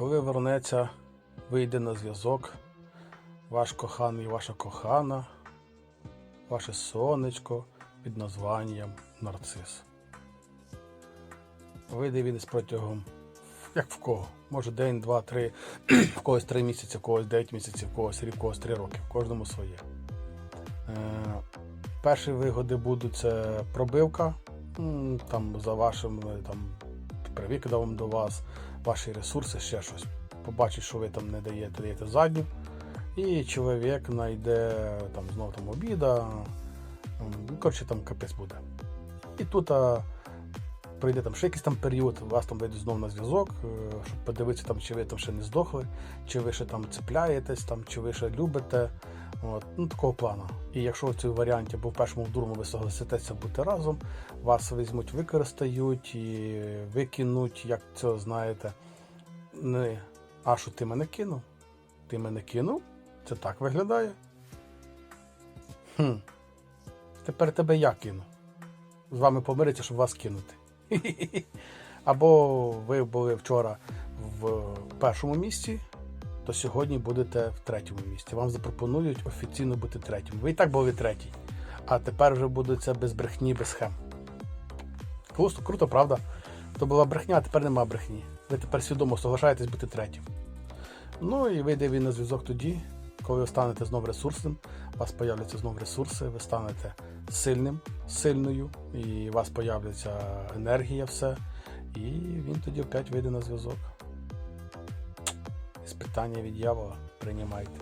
Коли вернеться, вийде на зв'язок ваш коханий, ваша кохана, ваше сонечко під названням Нарцис. Вийде він із протягом, як в кого? Може день, два, три, в когось три місяці, в когось дев'ять місяців, в когось рік, в когось три роки, в кожному своє. Е, перші вигоди будуть це пробивка там, за вашим е, там, привикдом до вас, ваші ресурси, ще щось. Побачить, що ви там не даєте, даєте задню. І чоловік знайде там знову там обіда. ну, Коротше, там капець буде. І тут а, прийде там ще якийсь там період, вас там вийдуть знову на зв'язок, е, щоб подивитися, там, чи ви там ще не здохли, чи ви ще там цепляєтесь, там, чи ви ще любите. От, ну, такого плану. І якщо в цьому варіанті або в першому в другому ви согласитеся бути разом, вас візьмуть, використають і викинуть, як це знаєте. Не, а що ти мене кинув? Ти мене кинув? Це так виглядає. Хм. Тепер тебе я кину. З вами помириться, щоб вас кинути. Або ви були вчора в першому місці, то сьогодні будете в третьому місці. Вам запропонують офіційно бути третім. Ви і так були третій. А тепер вже буде це без брехні, без схем. Круто, круто, правда? То була брехня, а тепер нема брехні. Ви тепер свідомо соглашаєтесь бути третім. Ну і вийде він на зв'язок тоді, коли ви станете знов ресурсним, у вас появляться знов ресурси, ви станете сильним, сильною, і у вас появляться енергія, все. І він тоді опять вийде на зв'язок. Спитання від дьявола приймайте.